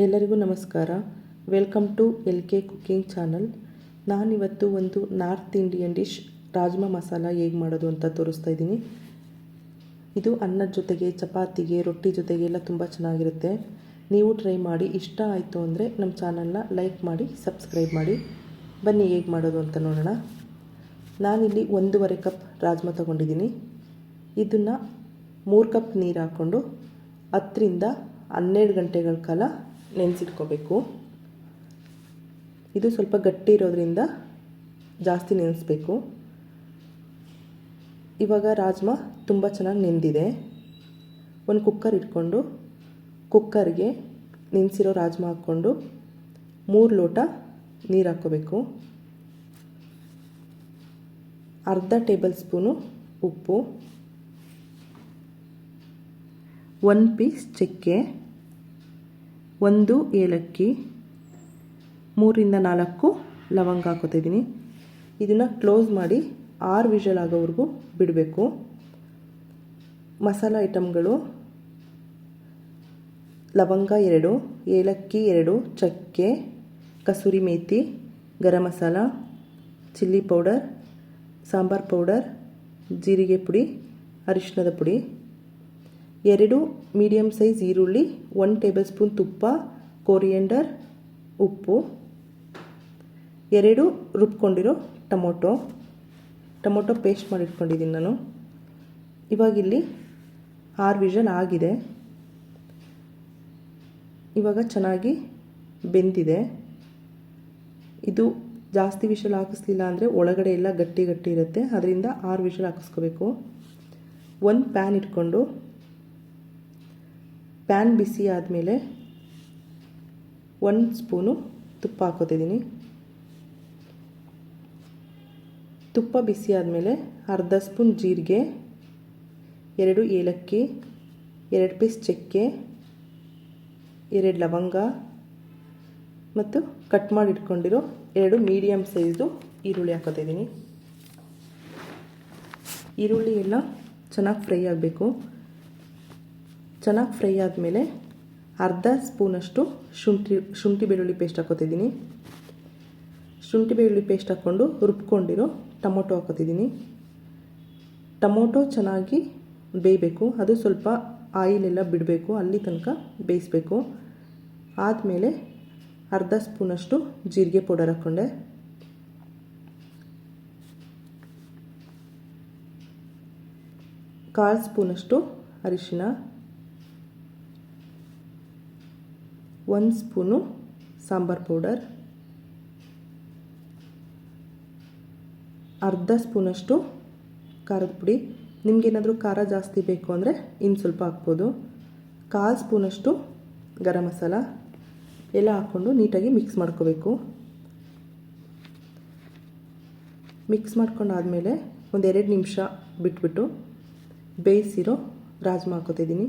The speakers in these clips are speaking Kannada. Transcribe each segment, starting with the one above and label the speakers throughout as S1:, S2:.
S1: ಎಲ್ಲರಿಗೂ ನಮಸ್ಕಾರ. Welcome to L K cooking channel. ನಾನಿವತ್ತು ಒಂದು north Indian dish, rajma masala ಹೇಗೆ ಮಾಡೋದು ಅಂತ ತೋರಿಸ್ತಾ ಇದ್ದೀನಿ. ಇದು ಅನ್ನದ ಜೊತೆಗೆ, ಚಪಾತಿಗೆ, ರೊಟ್ಟಿ ಜೊತೆಗೆ ಎಲ್ಲ ತುಂಬ ಚೆನ್ನಾಗಿರುತ್ತೆ. ನೀವು ಟ್ರೈ ಮಾಡಿ, ಇಷ್ಟ ಆಯಿತು ಅಂದರೆ ನಮ್ಮ ಚಾನಲ್ನ ಲೈಕ್ ಮಾಡಿ, ಸಬ್ಸ್ಕ್ರೈಬ್ ಮಾಡಿ. ಬನ್ನಿ ಹೇಗೆ ಮಾಡೋದು ಅಂತ ನೋಡೋಣ. ನಾನಿಲ್ಲಿ ಒಂದೂವರೆ ಕಪ್ ರಾಜ್ಮಾ ತೊಗೊಂಡಿದ್ದೀನಿ. ಇದನ್ನು ಮೂರು ಕಪ್ ನೀರು ಹಾಕ್ಕೊಂಡು ಹತ್ತರಿಂದ ಹನ್ನೆರಡು ಗಂಟೆಗಳ ಕಾಲ ನೆನೆಸಿಟ್ಕೋಬೇಕು ಇದು ಸ್ವಲ್ಪ ಗಟ್ಟಿ ಇರೋದ್ರಿಂದ ಜಾಸ್ತಿ ನೆನೆಸ್ಬೇಕು. ಇವಾಗ ರಾಜ್ಮಾ ತುಂಬ ಚೆನ್ನಾಗಿ ನೆಂದಿದೆ. ಒಂದು ಕುಕ್ಕರ್ ಇಟ್ಕೊಂಡು ಕುಕ್ಕರ್ಗೆ ನೆನೆಸಿರೋ ರಾಜ್ಮಾ ಹಾಕ್ಕೊಂಡು ಮೂರು ಲೋಟ ನೀರು ಹಾಕ್ಕೋಬೇಕು. ಅರ್ಧ ಟೇಬಲ್ ಸ್ಪೂನು ಉಪ್ಪು. ಒನ್ ಪೀಸ್ ಚಕ್ಕೆ. ಒಂದು ಏಲಕ್ಕಿ, ಮೂರಿಂದ ನಾಲ್ಕು ಲವಂಗ ಹಾಕೋತಿದ್ದೀನಿ. ಇದನ್ನು ಕ್ಲೋಸ್ ಮಾಡಿ ಆರು ವಿಷಲ್ ಆಗೋವರೆಗೂ ಬಿಡಬೇಕು. ಮಸಾಲ ಐಟಮ್ಗಳು, ಲವಂಗ ಎರಡು, ಏಲಕ್ಕಿ ಎರಡು, ಚಕ್ಕೆ, kasuri methi garam masala, chilli powder, sambar powder, ಜೀರಿಗೆ ಪುಡಿ, ಅರಿಶಿಣದ ಪುಡಿ. ಎರಡು ಮೀಡಿಯಮ್ ಸೈಜ್ ಈರುಳ್ಳಿ ಒನ್ ಟೇಬಲ್ ಸ್ಪೂನ್ ತುಪ್ಪ ಕೊರಿಯಂಡರ್ ಉಪ್ಪು. ಎರಡು ರುಬ್ಕೊಂಡಿರೋ ಟೊಮೊಟೊ. ಟೊಮೊಟೊ ಪೇಸ್ಟ್ ಮಾಡಿಟ್ಕೊಂಡಿದ್ದೀನಿ ನಾನು. ಇವಾಗಿಲ್ಲಿ ಆರು ವಿಷನ್ ಆಗಿದೆ. ಇವಾಗ ಚೆನ್ನಾಗಿ ಬೆಂದಿದೆ. ಇದು ಜಾಸ್ತಿ ವಿಷಲ್ ಹಾಕಿಸ್ಲಿಲ್ಲ ಅಂದರೆ ಒಳಗಡೆ ಎಲ್ಲ ಗಟ್ಟಿ ಗಟ್ಟಿ ಇರುತ್ತೆ. ಅದರಿಂದ ಆರು ವಿಷಲ್ ಹಾಕಿಸ್ಕೋಬೇಕು. ಒಂದು ಪ್ಯಾನ್ ಇಟ್ಕೊಂಡು ಪ್ಯಾನ್ ಬಿಸಿ ಆದಮೇಲೆ ಒಂದು ಸ್ಪೂನು ತುಪ್ಪ ಹಾಕೋತಿದ್ದೀನಿ. ತುಪ್ಪ ಬಿಸಿ ಆದಮೇಲೆ ಅರ್ಧ ಸ್ಪೂನ್ ಜೀರಿಗೆ, ಎರಡು ಏಲಕ್ಕಿ, ಎರಡು ಪೀಸ್ ಚಕ್ಕೆ, ಎರಡು ಲವಂಗ ಮತ್ತು ಕಟ್ ಮಾಡಿ ಇಟ್ಕೊಂಡಿರೋ ಎರಡು ಮೀಡಿಯಮ್ ಸೈಜು ಈರುಳ್ಳಿ ಹಾಕೋತಿದ್ದೀನಿ. ಈರುಳ್ಳಿ ಎಲ್ಲ ಚೆನ್ನಾಗಿ ಫ್ರೈ ಆಗಬೇಕು. ಚೆನ್ನಾಗಿ ಫ್ರೈ ಆದಮೇಲೆ ಅರ್ಧ ಸ್ಪೂನಷ್ಟು ಶುಂಠಿ ಶುಂಠಿ ಬೆಳ್ಳುಳ್ಳಿ ಪೇಸ್ಟ್ ಹಾಕೋತಿದ್ದೀನಿ. ಶುಂಠಿ ಬೆಳ್ಳುಳ್ಳಿ ಪೇಸ್ಟ್ ಹಾಕ್ಕೊಂಡು ರುಬ್ಕೊಂಡಿರೋ ಟೊಮೊಟೊ ಹಾಕೋತಿದ್ದೀನಿ. ಟೊಮೊಟೊ ಚೆನ್ನಾಗಿ ಬೇಯಬೇಕು. ಅದು ಸ್ವಲ್ಪ ಆಯಿಲೆಲ್ಲ ಬಿಡಬೇಕು. ಅಲ್ಲಿ ತನಕ ಬೇಯಿಸಬೇಕು. ಆದಮೇಲೆ ಅರ್ಧ ಸ್ಪೂನಷ್ಟು ಜೀರಿಗೆ ಪೌಡರ್ ಹಾಕ್ಕೊಂಡೆ. ಕಾಲು ಸ್ಪೂನಷ್ಟು ಅರಿಶಿನ ಒಂದು ಸ್ಪೂನು ಸಾಂಬಾರ್ ಪೌಡರ್. ಅರ್ಧ ಸ್ಪೂನಷ್ಟು ಖಾರದ ಪುಡಿ. ನಿಮಗೇನಾದರೂ ಖಾರ ಜಾಸ್ತಿ ಬೇಕು ಅಂದರೆ ಇನ್ನು ಸ್ವಲ್ಪ ಹಾಕ್ಬೋದು. ಕಾಲು ಸ್ಪೂನಷ್ಟು ಗರಂ ಮಸಾಲ. ಎಲ್ಲ ಹಾಕ್ಕೊಂಡು ನೀಟಾಗಿ ಮಿಕ್ಸ್ ಮಾಡ್ಕೋಬೇಕು. ಮಿಕ್ಸ್ ಮಾಡ್ಕೊಂಡಾದಮೇಲೆ ಒಂದೆರಡು ನಿಮಿಷ ಬಿಟ್ಬಿಟ್ಟು ಬೇಯಿಸಿರೋ ರಾಜ್ಮಾ ಹಾಕೋತಿದ್ದೀನಿ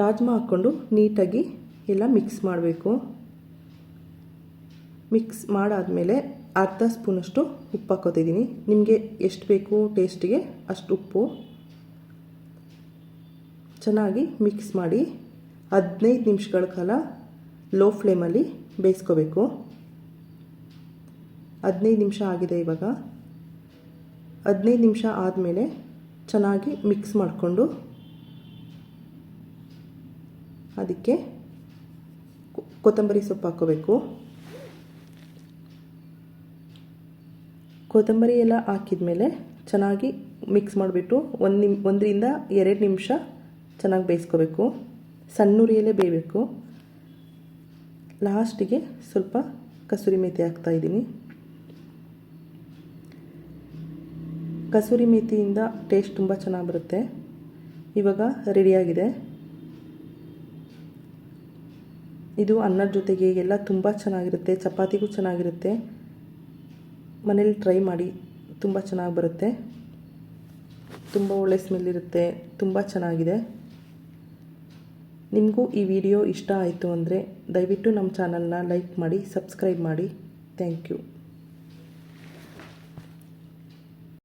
S1: ರಾಜ್ಮಾ ಹಾಕ್ಕೊಂಡು ನೀಟಾಗಿ ಎಲ್ಲ ಮಿಕ್ಸ್ ಮಾಡಬೇಕು. ಮಿಕ್ಸ್ ಮಾಡಾದಮೇಲೆ ಅರ್ಧ ಸ್ಪೂನಷ್ಟು ಉಪ್ಪು ಹಾಕೋತಿದ್ದೀನಿ ನಿಮಗೆ ಎಷ್ಟು ಬೇಕು ಟೇಸ್ಟಿಗೆ ಅಷ್ಟು ಉಪ್ಪು. ಚೆನ್ನಾಗಿ ಮಿಕ್ಸ್ ಮಾಡಿ ಹದಿನೈದು ನಿಮಿಷಗಳ ಕಾಲ ಲೋ ಫ್ಲೇಮಲ್ಲಿ ಬೇಯಿಸ್ಕೋಬೇಕು. ಹದಿನೈದು ನಿಮಿಷ ಆಗಿದೆ ಇವಾಗ. ಹದಿನೈದು ನಿಮಿಷ ಆದಮೇಲೆ ಚೆನ್ನಾಗಿ ಮಿಕ್ಸ್ ಮಾಡಿಕೊಂಡು ಅದಕ್ಕೆ ಕೊತ್ತಂಬರಿ ಸೊಪ್ಪು ಹಾಕೋಬೇಕು ಕೊತ್ತಂಬರಿ ಎಲ್ಲ ಹಾಕಿದ ಮೇಲೆ ಚೆನ್ನಾಗಿ ಮಿಕ್ಸ್ ಮಾಡಿಬಿಟ್ಟು ಒಂದು ನಿಮ್, ಒಂದರಿಂದ ಎರಡು ನಿಮಿಷ ಚೆನ್ನಾಗಿ ಬೇಯಿಸ್ಕೋಬೇಕು. ಸಣ್ಣುರಿಯಲ್ಲೇ ಬೇಯಬೇಕು. ಲಾಸ್ಟಿಗೆ ಸ್ವಲ್ಪ ಕಸೂರಿ ಮೇಥಿ ಹಾಕ್ತಾಯಿದ್ದೀನಿ ಕಸೂರಿ ಮೇಥಿಯಿಂದ ಟೇಸ್ಟ್ ತುಂಬ ಚೆನ್ನಾಗಿ ಬರುತ್ತೆ. ಇವಾಗ ರೆಡಿಯಾಗಿದೆ ಇದು ಅನ್ನದ ಜೊತೆಗೆ ಎಲ್ಲ ತುಂಬ ಚೆನ್ನಾಗಿರುತ್ತೆ, ಚಪಾತಿಗೂ ಚೆನ್ನಾಗಿರುತ್ತೆ. ಮನೇಲಿ ಟ್ರೈ ಮಾಡಿ ತುಂಬ ಚೆನ್ನಾಗಿ ಬರುತ್ತೆ. ತುಂಬ ಒಳ್ಳೆ ಸ್ಮೆಲ್ ಇರುತ್ತೆ, ತುಂಬ ಚೆನ್ನಾಗಿದೆ. ನಿಮಗೂ ಈ ವಿಡಿಯೋ ಇಷ್ಟ ಆಯಿತು ಅಂದರೆ ದಯವಿಟ್ಟು ನಮ್ಮ ಚಾನಲ್ನ ಲೈಕ್ ಮಾಡಿ ಸಬ್ಸ್ಕ್ರೈಬ್ ಮಾಡಿ. Thank you